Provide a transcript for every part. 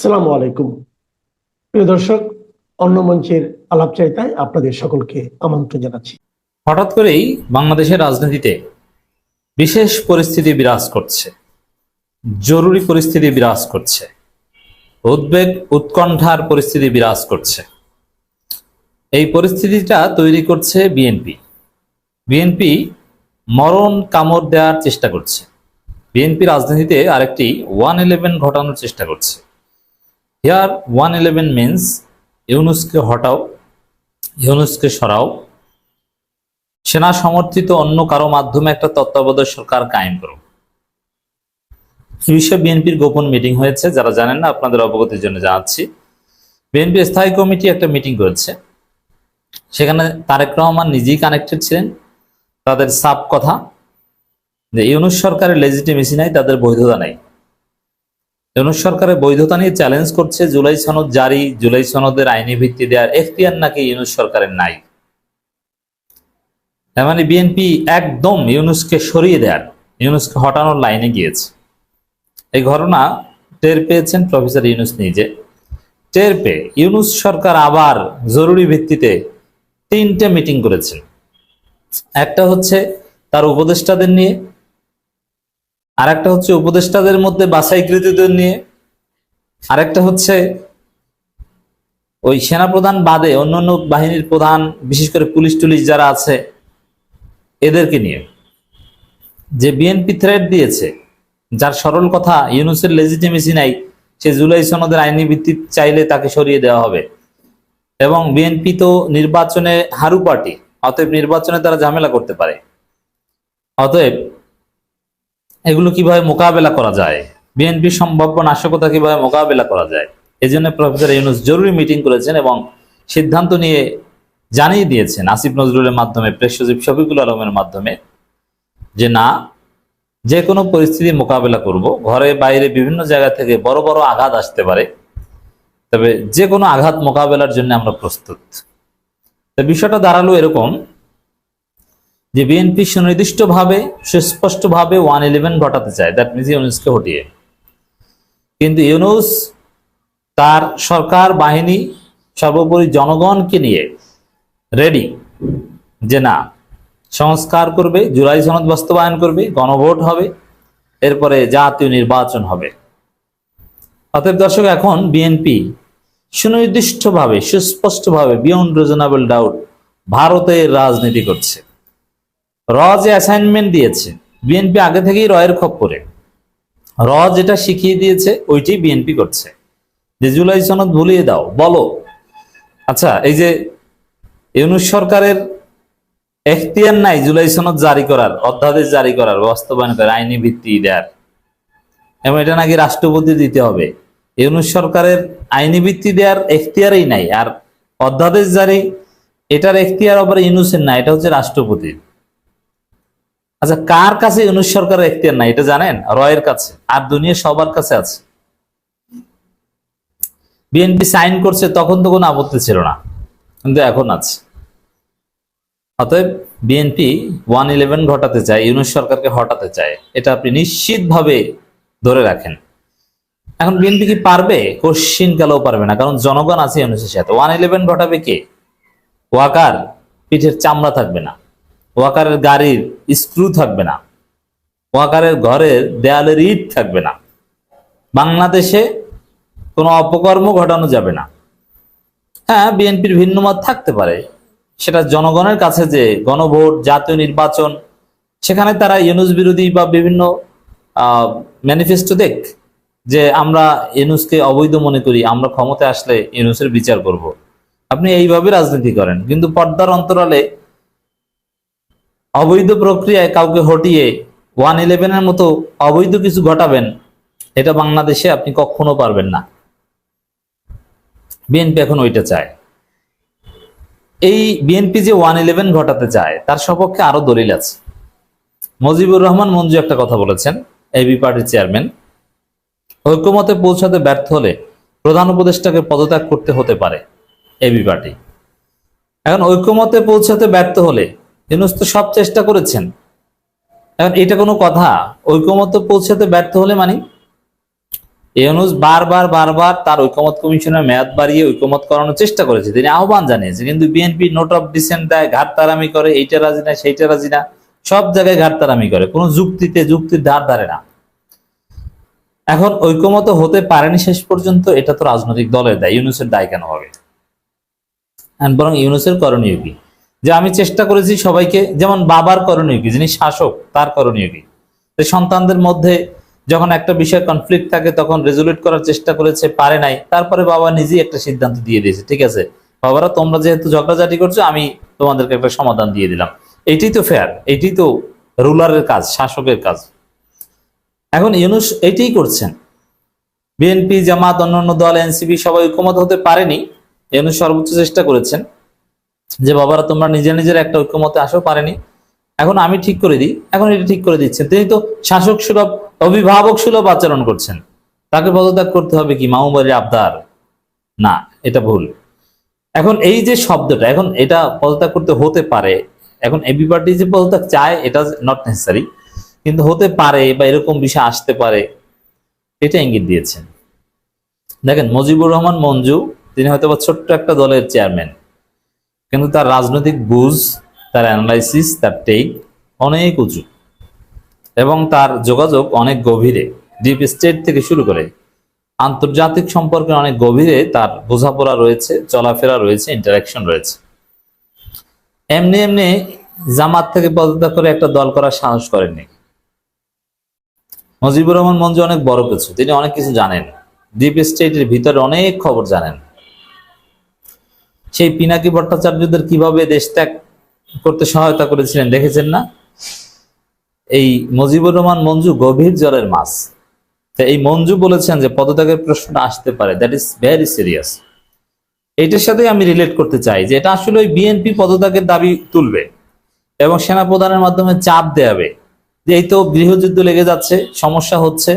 আসসালামু আলাইকুম। প্রিয় দর্শক, অন্য মঞ্চের আলাপচারিতায় আপনাদের সকলকে আমন্ত্রণ জানাচ্ছি। হঠাৎ করেই বাংলাদেশের রাজনীতিতে বিশেষ পরিস্থিতি বিরাজ করছে। জরুরি পরিস্থিতি বিরাজ করছে। উদ্বেগ, উৎকণ্ঠার পরিস্থিতি বিরাজ করছে। এই পরিস্থিতিটা তৈরি করছে বিএনপি। বিএনপি মরণ কামড় দেওয়ার চেষ্টা করছে। বিএনপি রাজনীতিতে আরেকটি ওয়ান ইলেভেন ঘটানোর চেষ্টা করছে। হিয়ার ওয়ান ইলেভেন মিনস ইউনুসকে হটাও, ইউনুসকে সরাও। সেনা সমর্থিত অন্য কারও মাধ্যমে একটা তত্ত্বাবধায়ক সরকার কায়েম করো। এই বিষয়ে বিএনপির গোপন মিটিং হয়েছে, যারা জানেন না, আপনাদের অবগতির জন্য জানাচ্ছি বিএনপি স্থায়ী কমিটি একটা মিটিং করেছে। সেখানে তারেক রহমান নিজেই কানেক্টেড ছিলেন। তাদের সাপ কথা, যে ইউনুস সরকারের লেজিটিমেসি নাই, তাদের বৈধতা নাই। ইউনুস সরকারের বৈধতা নিয়ে চ্যালেঞ্জ করছে, জুলাই সনদ জারি, জুলাই সনদের আইনি ভিত্তি দেওয়ার এখতিয়ার নাকি ইউনুস সরকারের নাই? তার মানে বিএনপি একদম ইউনুসকে সরিয়ে দেয়ার ইউনুসকে হটানোর লাইনে গিয়েছে। এই ঘটনা টের পেয়েছেন প্রফেসর ইউনুস নিজে। টের পেয়ে ইউনুস সরকার আবার জরুরি ভিত্তিতে তিনটে মিটিং করেছেন। একটা হচ্ছে তার উপদেষ্টাদের নিয়ে আরেকটা হচ্ছে উপদেষ্টাদের মধ্যে বাছাইকৃতদের নিয়ে, আরেকটা হচ্ছে ওই সেনাপ্রধান বাদে অন্যান্য বাহিনীর প্রধান, বিশেষ করে পুলিশ টুলিশ যারা আছে, এদেরকে নিয়ে। যে বিএনপি থ্রেড দিয়েছে, যার সরল কথা ইউনুসের লেজিটিমেসি নাই, সে জুলাই সনদের আইনি ভিত্তি চাইলে তাকে সরিয়ে দেওয়া হবে। এবং বিএনপি তো নির্বাচনে হারু পার্টি, অতএব নির্বাচনে তারা ঝামেলা করতে পারে। অতএব এগুলো কীভাবে মোকাবেলা করা যায়? বিএনপি সম্ভাব্য নাশকতা কীভাবে মোকাবেলা করা যায়? এই জন্য প্রফেসর ইউনুস জরুরি মিটিং করেছেন এবং সিদ্ধান্ত নিয়ে জানিয়ে দিয়েছেন আসিফ নজরুলের মাধ্যমে, প্রেস সচিব শফিকুল আলমের মাধ্যমে, যে না, যে কোনো পরিস্থিতি মোকাবেলা করব। ঘরে বাইরে বিভিন্ন জায়গা থেকে বড় বড় আঘাত আসতে পারে। তবে যে কোনো আঘাত মোকাবেলার জন্য আমরা প্রস্তুত। তো বিষয়টা দাঁড়াল এরকম যে বিএনপি সুনির্দিষ্টভাবে, সুস্পষ্টভাবে ওয়ান ইলেভেন ঘটাতে চায়, দ্যাট মিনস ইউনুসকে হটিয়ে। কিন্তু ইউনুস তার সরকার বাহিনী সর্বোপরি জনগণকে নিয়ে রেডি যে না, সংস্কার করবে, জুলাই সনদ বাস্তবায়ন করবে, গণভোট হবে, এরপরে জাতীয় নির্বাচন হবে। অতএব দর্শক, এখন বিএনপি সুনির্দিষ্টভাবে, সুস্পষ্টভাবে বিয়ন্ড রিজনেবল ডাউট ভারতের রাজনীতি করছে। র যে অ্যাসাইনমেন্ট দিয়েছে। বিএনপি আগে থেকেই রয়ের খপ্পরে র যেটা শিখিয়ে দিয়েছে ওইটি বিএনপি করছে। যে জুলাই সনদ ভুলিয়ে দাও, বলো। আচ্ছা এই যে ইউনুস সরকারের এখতিয়ার নাই জুলাই সনদ জারি করার, অধ্যাদেশ জারি করার, বাস্তবায়ন করার, আইনি ভিত্তি দেয়ার। এবং এটা নাকি রাষ্ট্রপতি দিতে হবে। ইউনুস সরকারের আইনি ভিত্তি দেওয়ার এখতিয়ারই নাই। আর অধ্যাদেশ জারি, এটার এখতিয়ার আবার ইউনুসের না, এটা হচ্ছে রাষ্ট্রপতির। আচ্ছা কার কাছে ইউনুস সরকারের এখতিয়ার নাই? এটা জানেন? রয়ের কাছে। আর দুনিয়া সবার কাছে আছে। বিএনপি সাইন করছে, তখন তো কোনো আপত্তি ছিল না। কিন্তু এখন আছে। অতএব বিএনপি ওয়ান ইলেভেন ঘটাতে চায়, ইউনুস সরকারকে হটাতে চায়। এটা আপনি নিশ্চিতভাবে ধরে রাখেন। এখন বিএনপি কি পারবে? কোশ্চিন কালেও পারবে না, কারণ জনগণ আছে ইউনুসের সাথে। ওয়ান ইলেভেন ঘটাবে কে? ওয়াকার, পিঠের চামড়া থাকবে না। ওয়াকারের গাড়ির স্ক্রু থাকবে না। ওয়াকারের ঘরের দেয়ালের ইট থাকবে না। বাংলাদেশে কোনো অপকর্ম ঘটানো যাবে না। হ্যাঁ বিএনপির ভিন্ন মত থাকতে পারে। সেটা জনগণের কাছে যে গণভোট, জাতীয় নির্বাচন, সেখানে তারা ইউনুস বিরোধী বা বিভিন্ন ম্যানিফেস্টো দেখ যে আমরা ইউনুসকে অবৈধ মনে করি, আমরা ক্ষমতায় আসলে ইউনুসের বিচার করব। আপনি এইভাবে রাজনীতি করেন। কিন্তু পর্দার অন্তরালে অবৈধ প্রক্রিয়ায় কাউকে হটিয়ে ওয়ান ইলেভেনের মতো অবৈধ কিছু ঘটাবেন, এটা বাংলাদেশে আপনি কখনো পারবেন না। বিএনপি এখন ওইটা চায়। এই বিএনপি যে ওয়ান ইলেভেন ঘটাতে চায়, তার সপক্ষে আরও দলিল আছে। মজিবুর রহমান মঞ্জু একটা কথা বলেছেন এবি পার্টির চেয়ারম্যান ঐক্যমতে পৌঁছাতে ব্যর্থ হলে প্রধান উপদেষ্টাকে পদত্যাগ করতে হতে পারে এবি পার্টি। এখন ঐক্যমতে পৌঁছাতে ব্যর্থ হলে ইউনুস তো সব চেষ্টা করেছেন। এখন এটা কোনো কথা ঐক্যমতে পৌঁছাতে ব্যর্থ হলে মানে? ইউনুস বারবার বারবার তার ঐকমত কমিশনের মেয়াদ বাড়িয়ে ঐকমত করানোর চেষ্টা করেছে। তিনি আহ্বান জানিয়েছে, কিন্তু বিএনপি নোট অফ ডিসেন্ট দেয়, ঘাটতারামি করে, এইটা রাজি না, সেইটা রাজি না, সব জায়গায় ঘাটতারামি করে। কোনো যুক্তিতে, যুক্তির ধার ধারে না। এখন ঐকমত হতে পারেনি শেষ পর্যন্ত, এটা তো রাজনৈতিক দলের দায়, ইউনুসের দায় কেন হবে? বরং ইউনুসের করণীয় কি? যে আমি চেষ্টা করেছি সবাইকে, যেমন বাবার করণীয় কি, যিনি শাসক, তার করণীয় কি? সন্তানদের মধ্যে যখন একটা বিষয় কনফ্লিক্ট থাকে, তখন রেজুলেট করার চেষ্টা করেছে, পারে নাই, তারপরে বাবা নিজেই একটা সিদ্ধান্ত দিয়ে দিয়েছে, ঠিক আছে? বাবারা, তোমরা যেহেতু ঝগড়াঝাটি করছ, আমি তোমাদেরকে একটা সমাধান দিয়ে দিলাম। এটাই তো ফেয়ার এটাই তো রুলারের কাজ, শাসকের কাজ। এখন ইউনুস এটাই করছেন। বিএনপি, জামাত, অন্যান্য দল, এনসিপি সবাই ঐক্যমত হতে পারেনি, ইউনুস সর্বোচ্চ চেষ্টা করেছেন। যে বাবারা তোমরা নিজে নিজের একটা ঐক্যমতে আসো পারেনি, এখন আমি ঠিক করে দিই, এখন এটা ঠিক করে দিচ্ছেন। তিনি তো শাসক সুলভ, অভিভাবক সুলভ আচরণ করছেন। তাকে পদত্যাগ করতে হবে কি? মামুবাড়ির আবদার? না, এটা ভুল। এখন এই যে শব্দটা, এখন এটা পদত্যাগ করতে হতে পারে। এখন এবি পার্টি যে পদত্যাগ চায়, এটা নট নেসেসারি কিন্তু হতে পারে বা এরকম বিষয় আসতে পারে, এটা ইঙ্গিত দিয়েছেন। দেখেন, মজিবুর রহমান মঞ্জু, তিনি হয়তো বা ছোট্ট একটা দলের চেয়ারম্যান কিন্তু তার রাজনৈতিক বুঝ, তার অ্যানালাইসিস তার টেক অনেক উঁচু। এবং তার যোগাযোগ অনেক গভীরে ডিপ স্টেট থেকে শুরু করে আন্তর্জাতিক সম্পর্কে অনেক গভীরে তার বোঝাপড়া রয়েছে, চলাফেরা রয়েছে ইন্টারাকশন রয়েছে। এমনি এমনি জামাত থেকে পদত্যাগ করে একটা দল করার সাহস করেননি মুজিবুর রহমান মঞ্জু অনেক বড় কিছু, তিনি অনেক কিছু জানেন। ডিপ স্টেটের ভিতরে অনেক খবর জানেন। সেই পিনাকি ভট্টাচার্যদের কীভাবে দেশ ত্যাগ করতে সহায়তা করেছিলেন দেখেছেন না? এই মজিবুর রহমান মঞ্জু গভীর জলের মাছ। এই মঞ্জু বলেছেন যে পদত্যাগের প্রশ্নটা আসতে পারে। দ্যাট ইজ ভেরি সিরিয়াস এইটার সাথে আমি রিলেট করতে চাই যে এটা আসলে ওই বিএনপি পদত্যাগের দাবি তুলবে এবং সেনা প্রধানের মাধ্যমে চাপ দেয়াবে যে এই তো গৃহযুদ্ধ লেগে যাচ্ছে, সমস্যা হচ্ছে।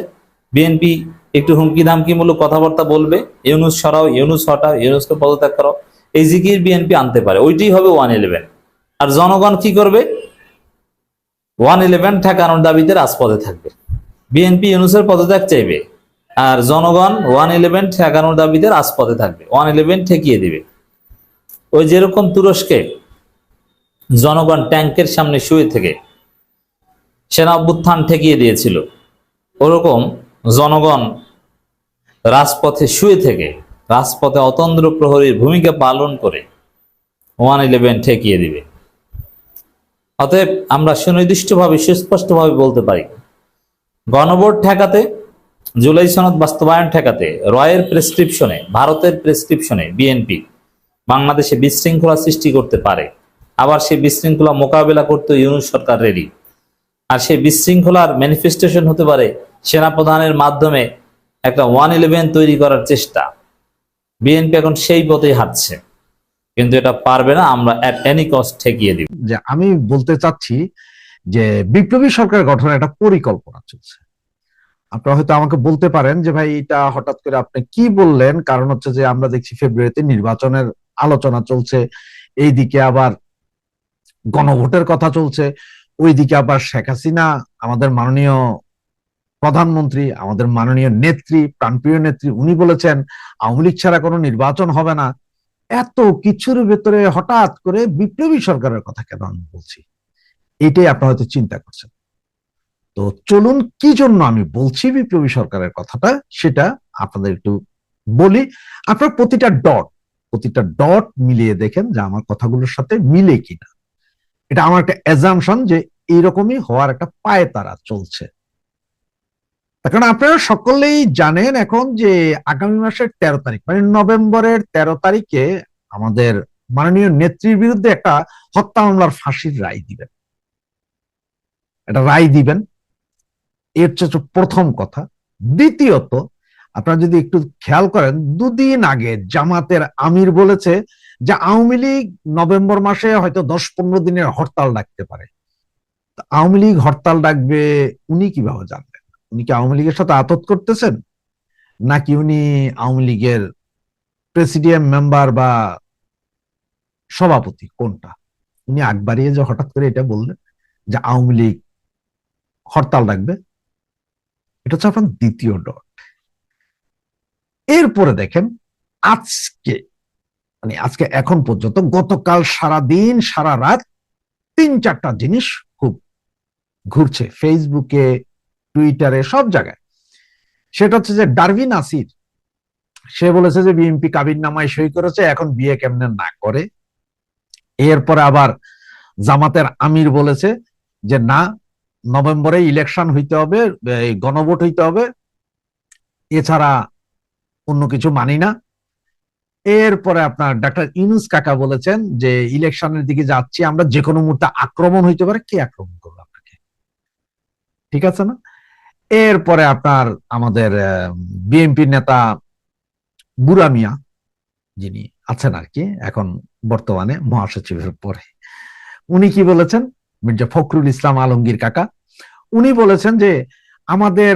বিএনপি একটু হুমকি ধামকিমূলক কথাবার্তা বলবে। ইউনুস সরাও, ইউনুস হটাও, ইউনুসকে পদত্যাগ করো এই জিকির বিএনপি আনতে পারে, ওইটাই হবে ওয়ান ইলেভেন আর জনগণ কি করবে? ওয়ান ইলেভেন ঠেকানোর দাবিতে রাজপথে থাকবে। বিএনপি ইউনুসের পদত্যাগ চাইবে, আর জনগণ ওয়ান ইলেভেন ঠেকানোর দাবিতে রাজপথে থাকবে। ওয়ান ইলেভেন ঠেকিয়ে দিবে। ওই যেরকম তুরস্কে জনগণ ট্যাঙ্কের সামনে শুয়ে থেকে সেনা অভ্যুত্থান ঠেকিয়ে দিয়েছিল, ওরকম জনগণ রাজপথে শুয়ে থেকে রাজপথে অতন্দ্র প্রহরীর ভূমিকা পালন করে ওয়ান ইলেভেন ঠেকিয়ে দিবে। অতএব আমরা সুনির্দিষ্টভাবে, সুস্পষ্টভাবে বলতে পারি, গণভোট ঠেকাতে, জুলাই সনদ বাস্তবায়ন ঠেকাতে, রয়ের প্রেসক্রিপশনে, ভারতের প্রেসক্রিপশনে বিএনপি বাংলাদেশে বিশৃঙ্খলা সৃষ্টি করতে পারে। আবার সেই বিশৃঙ্খলা মোকাবেলা করতে ইউনুস সরকার রেডি আর সেই বিশৃঙ্খলার ম্যানিফেস্টেশন হতে পারে সেনাপ্রধানের মাধ্যমে একটা ওয়ান ইলেভেন তৈরি করার চেষ্টা। বিএনপি এখন সেই পথেই হাঁটছে। কিন্তু এটা পারবে না, আমরা এনি কস্ট ঠেকিয়ে দিব। যে আমি বলতে চাচ্ছি যে বিপ্লবী সরকার গঠনের একটা পরিকল্পনা চলছে। আপনারা হয়তো আমাকে বলতে পারেন যে ভাই, এটা হঠাৎ করে আপনি কি বললেন? কারণ হচ্ছে যে আমরা দেখছি ফেব্রুয়ারিতে নির্বাচনের আলোচনা চলছে, এইদিকে আবার গণভোটের কথা চলছে, ওইদিকে আবার শেখ হাসিনা আমাদের মাননীয় প্রধানমন্ত্রী, আমাদের মাননীয় নেত্রী, প্রাণপ্রিয় নেত্রী, উনি বলেছেন, আওয়ামী লীগ ছাড়া কোনো নির্বাচন হবে না। এত কিছুর ভেতরে হঠাৎ করে বিপ্লবী সরকারের কথা কেন আমি বলছি? এটাই আপনারা হয়তো চিন্তা করছেন। তো চলুন, কি জন্য আমি বলছি বিপ্লবী সরকারের কথাটা? সেটা আপনাদের একটু বলি। আপনার প্রতিটা ডট প্রতিটা ডট মিলিয়ে দেখেন যে আমার কথাগুলোর সাথে মিলে কিনা। এটা আমার একটা অ্যাজামশন যে এইরকমই হওয়ার একটা পায়ে তারা চলছে। কারণ আপনারা সকলেই জানেন এখন যে আগামী মাসের তেরো তারিখ মানে নভেম্বরের তেরো তারিখে আমাদের মাননীয় নেত্রীর বিরুদ্ধে একটা হত্যা মামলার ফাঁসির রায় দিবেন। একটা রায় দিবেন। এর হচ্ছে প্রথম কথা। দ্বিতীয়ত, আপনারা যদি একটু খেয়াল করেন, দুদিন আগে জামাতের আমির বলেছে যে আওয়ামী লীগ নভেম্বর মাসে হয়তো দশ পনেরো দিনের হরতাল ডাকতে পারে। আওয়ামী লীগ হরতাল ডাকবে, উনি কীভাবে জানবেন উনি কি আওয়ামী লীগের সাথে আতত করতেছেন? নাকি উনি আওয়ামী লীগের প্রেসিডিয়াম মেম্বার বা সভাপতি? কোনটা? উনি আগ বাড়িয়ে যে হঠাৎ করে এটা বললেন যে আওয়ামী লীগ হরতাল ডাকবে, এটা হচ্ছে আপনার দ্বিতীয় ডট। এরপরে দেখেন আজকে মানে আজকে এখন পর্যন্ত গতকাল সারা দিন সারা রাত তিন চারটা জিনিস খুব ঘুরছে। ফেসবুকে টুইটারে সব জায়গায়। সেটা হচ্ছে যে ডারভিন আসির, সে বলেছে যে বিএনপি কাবির নামায় সই করেছে, এখন বিয়ে কেমনে না করে। এরপরে আবার জামাতের আমির বলেছে যে না, নভেম্বরে ইলেকশন হইতে হবে গণভোট হইতে হবে, এছাড়া অন্য কিছু মানি না। এরপরে আপনার ডাক্তার ইনুস কাকা বলেছেন যে ইলেকশনের দিকে যাচ্ছি আমরা যে কোনো মুহূর্তে আক্রমণ হইতে পারে, কে আক্রমণ করবে আপনাকে? ঠিক আছে না? এরপরে আপনার আমাদের বিএনপির নেতা বুড়া মিয়া, যিনি আছেন আর কি এখন বর্তমানে মহাসচিবের পরে, উনি কি বলেছেন? মির্জা ফখরুল ইসলাম আলমগীর কাকা, উনি বলেছেন যে আমাদের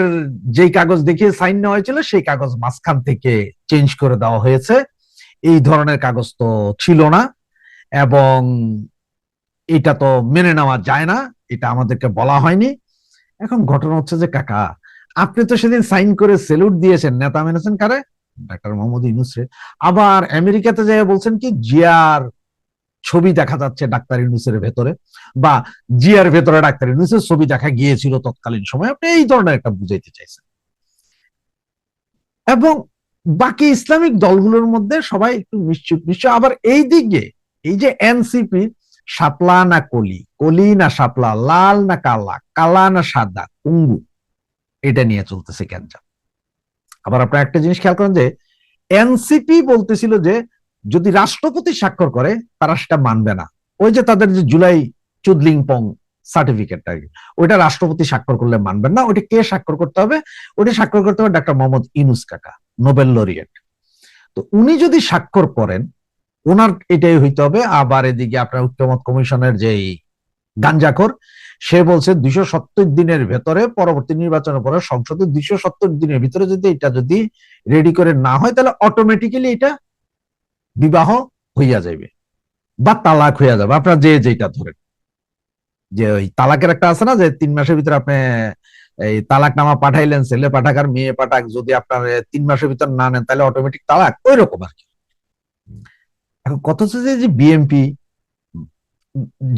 যেই কাগজ দেখিয়ে সাইন নেওয়া হয়েছিল, সেই কাগজ মাঝখান থেকে চেঞ্জ করে দেওয়া হয়েছে। এই ধরনের কাগজ তো ছিল না এবং এটা তো মেনে নেওয়া যায় না, এটা আমাদেরকে বলা হয়নি। এখন ঘটনা হচ্ছে যে, কাকা, আপনি তো সেদিন সাইন করে সেলুট দিয়েছেন। নেতা মেনেছেন কারে? ডাক্তার মোহাম্মদ ইউনুসে আবার আমেরিকাতে যাই বলছেন কি, জিয়ার ছবি দেখা যাচ্ছে ডাক্তার ইউনুসের ভেতরে, বা জিয়ার ভেতরে ডাক্তার ইউনুসের ছবি দেখা গিয়েছিল তৎকালীন সময়। আপনি এই ধরনের একটা বুঝাইতে চাইছেন। এবং বাকি ইসলামিক দলগুলোর মধ্যে সবাই একটু নিশ্চুপ নিশ্চয় আবার এই দিকে, এই যে এনসিপি শাপলা না কলি? কলি না শাপলা লাল না কালা কালা না সাদা, কুঙ্গু? এটা নিয়ে চলতেছে ক্যান্সার আবার আপনার একটা জিনিস খেয়াল করেন যে, এনসিপি বলতেছিল যে, যদি রাষ্ট্রপতি স্বাক্ষর করে, তারা সেটা মানবে না। ওই যে তাদের যে জুলাই চুদলিং পং সার্টিফিকেটটা ওইটা রাষ্ট্রপতি স্বাক্ষর করলে মানবেন না। ওইটা কে স্বাক্ষর করতে হবে? ওইটা স্বাক্ষর করতে হবে ডাক্তার মোহাম্মদ ইনুস কাকা, নোবেল লরিয়েট। তো উনি যদি স্বাক্ষর করেন ওনার এটাই হইতে হবে। আবার এদিকে আপনার ঐক্যমত কমিশনের যে গাঞ্জাখর, সে বলছে দুইশো সত্তর দিনের ভেতরে পরবর্তী নির্বাচনের পরে সংসদে দুইশো সত্তর দিনের ভিতরে যদি এটা যদি রেডি করে না হয়, তাহলে অটোমেটিক্যালি এটা বিবাহ হইয়া যাবে বা তালাক হইয়া যাবে। আপনার যে যেটা ধরেন, যে ওই তালাকের একটা আছে না, যে তিন মাসের ভিতরে আপনি এই তালাক নামা পাঠাইলেন, ছেলে পাঠাক আর মেয়ে পাঠাক, যদি আপনার তিন মাসের ভিতর না নেন, তাহলে অটোমেটিক তালাক ওই রকম আর কি। এখন কত হচ্ছে যে বিএমপি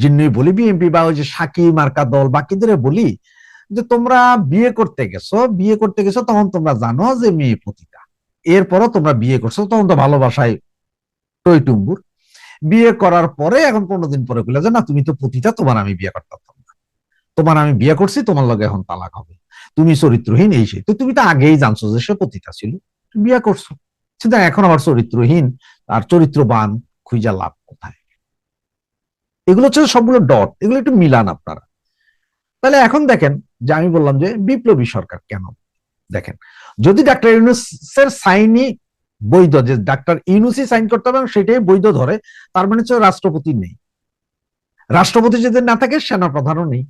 যিনি বলি বিএনপি বা ওই যে সাকি মার্কা দল বাকিদের বলি যে তোমরা বিয়ে করতে গেছো বিয়ে করতে গেছো, তখন তোমরা জানো যে মেয়ে পতিতা। এরপরও তোমরা বিয়ে করছ, তখন তো ভালোবাসায় টইটুম্বুর বিয়ে করার পরে এখন পনেরো দিন পরে বলে যে, না, তুমি তো পতিতা, তোমার আমি বিয়ে করতাম না। তোমার আমি বিয়ে করছি, তোমার লগে এখন তালাক হবে। তুমি চরিত্রহীন, এই সেই। তো তুমি তো আগেই জানছো যে সে পতিতা ছিল বিয়ে করছ। সেটা এখন আবার চরিত্রহীন আর চরিত্রবান খুঁজা লাভ কোথায়? এগুলো হচ্ছে সবগুলো ডট এগুলো একটু মিলান আপনারা। তাহলে এখন দেখেন যে আমি বললাম যে বিপ্লবী সরকার কেন? দেখেন, যদি ডাক্তার ইউনুসের সাইনই বৈধ, যে ডাক্তার ইউনুসই সাইন করতে হবে সেটাই বৈধ ধরে, তার মানে হচ্ছে রাষ্ট্রপতি নেই। রাষ্ট্রপতি যদি না থাকে, সেনাপ্রধানও নেই।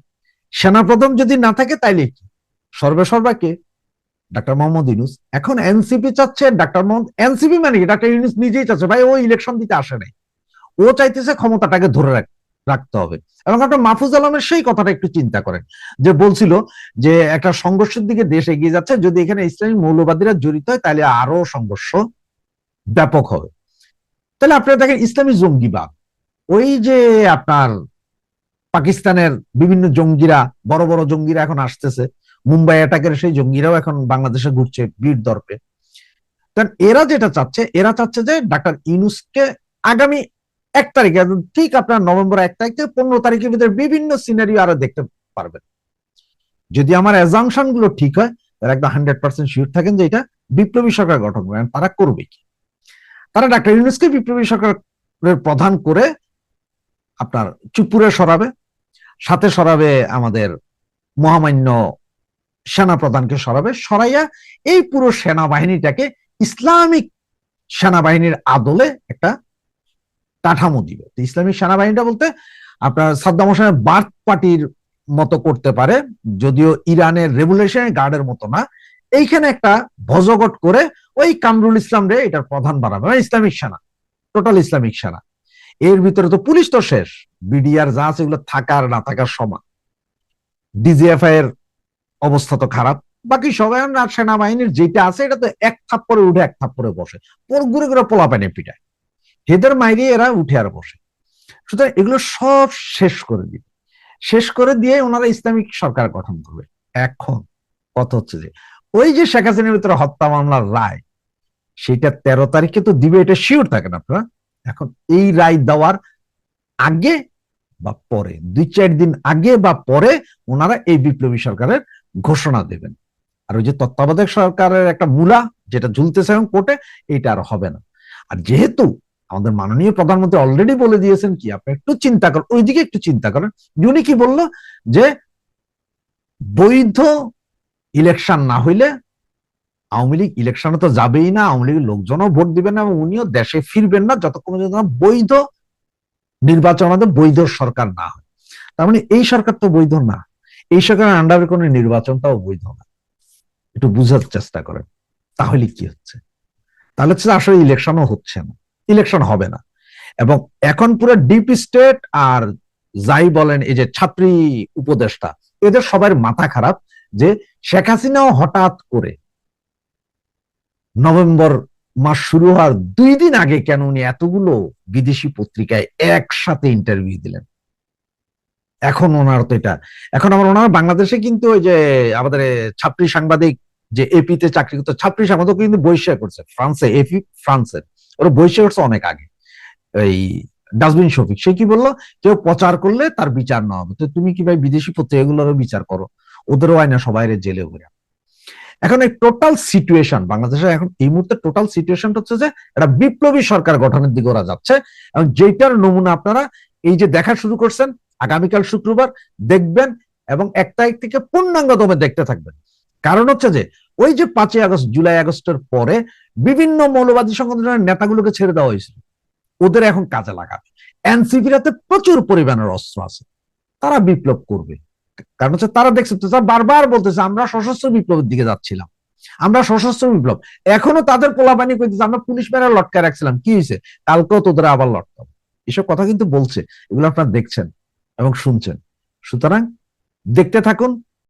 সেনাপ্রধান যদি না থাকে, তাইলে কি? সর্বে কে? ডাক্তার মোহাম্মদ ইউনুস। এখন এনসিপি চাচ্ছে ডাক্তার মোহাম্মদ, এনসিপি মানে কি? ডাক্তার ইউনুস নিজেই চাচ্ছে, ভাই, ও ইলেকশন দিতে আসে নাই। ও চাইতেছে ক্ষমতাটাকে ধরে রাখ, রাখতে হবে। এবং আপনার মাহফুজ আলমের সেই কথাটা একটু চিন্তা করেন, যে বলছিল যে একটা সংঘর্ষের দিকে দেশ এগিয়ে যাচ্ছে, যদি এখানে ইসলামী মৌলবাদীরা জড়িত হয়, তাহলে আরও সংঘর্ষ ব্যাপক হবে। তাহলে আপনারা দেখেন, ইসলামী জঙ্গিবাদ, ওই যে আপনার পাকিস্তানের বিভিন্ন জঙ্গিরা, বড় বড় জঙ্গিরা এখন আসতেছে মুম্বাই অ্যাটাকের সেই জঙ্গিরাও এখন বাংলাদেশে ঘুরছে বীর দর্পে কারণ এরা যেটা চাচ্ছে, এরা চাচ্ছে যে ডাক্তার ইনুসকে আগামী এক তারিখে ঠিক আপনার নভেম্বর এক তারিখ থেকে পনেরো তারিখের ভিতরে বিভিন্ন সিনারিও আরও দেখতে পারবেন। যদি আমার অ্যাজাংশনগুলো ঠিক হয় তারা একদম হান্ড্রেড পার্সেন্ট শিওর থাকেন যে এটা বিপ্লবী সরকার গঠন করেন তারা করবে কি? তারা ডাক্তার ইউনুসকে বিপ্লবী সরকারের প্রধান করে আপনার চুপুরে সরাবে, সাথে সরাবে আমাদের মহামান্য সেনা প্রধানকে সরাবে, সরাইয়া এই পুরো সেনাবাহিনীটাকে ইসলামিক সেনাবাহিনীর আদলে একটা কাঠামো দিবে। ইসলামিক সেনাবাহিনীটা বলতে আপনার সাদ্দাম হোসেনের বার্থ পার্টির মতো করতে পারে, যদিও ইরানের রেভুলেশন গার্ডের মতো না। এইখানে একটা ভজগট করে ওই কামরুল ইসলাম রে এটার প্রধান বানাবে মানে ইসলামিক সেনা, টোটাল ইসলামিক সেনা। এর ভিতরে তো পুলিশ তো শেষ, বিডিআর যা আছে এগুলো থাকার না থাকার সমান। ডিজিএফআই এর অবস্থা তো খারাপ। বাকি সবাই আর সেনাবাহিনীর যেটা আছে, এটা তো এক থাপ্পরে উঠে এক থাপ্পরে বসে। পর ঘুরে ঘুরে পোলা পানে পিটায়। এদের মাইরে এরা উঠে আর বসে। সুতরাং এগুলো সব শেষ করে দিবে। শেষ করে দিয়ে ওনারা ইসলামিক সরকার গঠন করবে। এখন কথা হচ্ছে যে, ওই যে শেখ হাসিনার ভিতরে হত্যা মামলার রায়, সেটা তেরো তারিখে তো দিবে, এটা শিওর থাকেন আপনারা? এখন এই রায় দেওয়ার আগে বা পরে, দুই চার দিন আগে বা পরে ওনারা এই বিপ্লবী সরকারের ঘোষণা দেবেন। আর ওই যে তত্ত্বাবধায়ক সরকারের একটা মূলা যেটা ঝুলতেছে এখন কোর্টে এটা আর হবে না। আর যেহেতু আমাদের মাননীয় প্রধানমন্ত্রী অলরেডি বলে দিয়েছেন কি, আপনি একটু চিন্তা করেন ওইদিকে একটু চিন্তা করেন। উনি কি বলল যে, বৈধ ইলেকশন না হইলে আওয়ামী লীগ ইলেকশনে তো যাবেই না, আওয়ামী লীগের লোকজনও ভোট দিবেন না এবং উনিও দেশে ফিরবেন না, যতক্ষণ বৈধ নির্বাচন আমাদের বৈধ সরকার না হয়। তার মানে এই সরকার তো বৈধ না। এই সরকারের আন্ডারে কোনো নির্বাচনটাও বৈধ না। একটু বুঝার চেষ্টা করেন, তাহলে কি হচ্ছে? তাহলে হচ্ছে আসলে ইলেকশনও হচ্ছে না ইলেকশন হবে না। এবং এখন পুরো ডিপ স্টেট আর যাই বলেন এই যে ছাত্রী উপদেষ্টা, এদের সবার মাথা খারাপ যে শেখ হাসিনাও হঠাৎ করে নভেম্বর মাস শুরু হওয়ার দুই দিন আগে কেন উনি এতগুলো বিদেশি পত্রিকায় একসাথে ইন্টারভিউ দিলেন? এখন ওনার তো এটা। এখন আমার ওনার বাংলাদেশে কিন্তু ওই যে আমাদের ছাত্রী সাংবাদিক যে এপিতে চাকরি করতো, ছাত্রী সাংবাদিক কিন্তু বহিষ্কার করছে, ফ্রান্সে এপি ফ্রান্সের ওরা বহিষ্কার করছে অনেক আগে। এই ডাস্টবিন শফিক, সে কি বলল? কেউ প্রচার করলে তার বিচার নেওয়া হবে। তো তুমি কি ভাই বিদেশি পত্রিকাগুলোরও বিচার করো? ওদেরও আয়না সবাই জেলে ঘুরে এখন এই টোটাল সিচুয়েশন বাংলাদেশের এখন এই মুহূর্তে টোটাল সিচুয়েশন হচ্ছে যে একটা বিপ্লবী সরকার গঠনের দিকে ওরা যাচ্ছে। এবং যেটার নমুনা আপনারা এই যে দেখা শুরু করছেন আগামীকাল শুক্রবার দেখবেন এবং এক তারিখ থেকে পূর্ণাঙ্গ দমে দেখতে থাকবেন। কারণ হচ্ছে যে, ওই যে পাঁচই আগস্ট, জুলাই আগস্টের পরে বিভিন্ন মৌলবাদী সংগঠনের নেতাগুলোকে ছেড়ে দেওয়া হয়েছিল। ওদের এখন কাজে লাগাবে। এনসিপিরাতে প্রচুর পরিমাণের অস্ত্র আছে। তারা বিপ্লব করবে। কারণ হচ্ছে তারা দেখছে বারবার বলতেছে, আমরা সশস্ত্র বিপ্লবের দিকে যাচ্ছিলাম। আমরা সশস্ত্র বিপ্লব। এখনও তাদের পোলাপানি করতেছে আমরা পুলিশ মেরা লটকায় রাখছিলাম। কি হয়েছে? কালকেও তোদের আবার লটকাবো। এসব কথা কিন্তু বলছে। এগুলো আপনারা দেখছেন। এবং শুনছেন। সুতরাং দেখতে থাকুন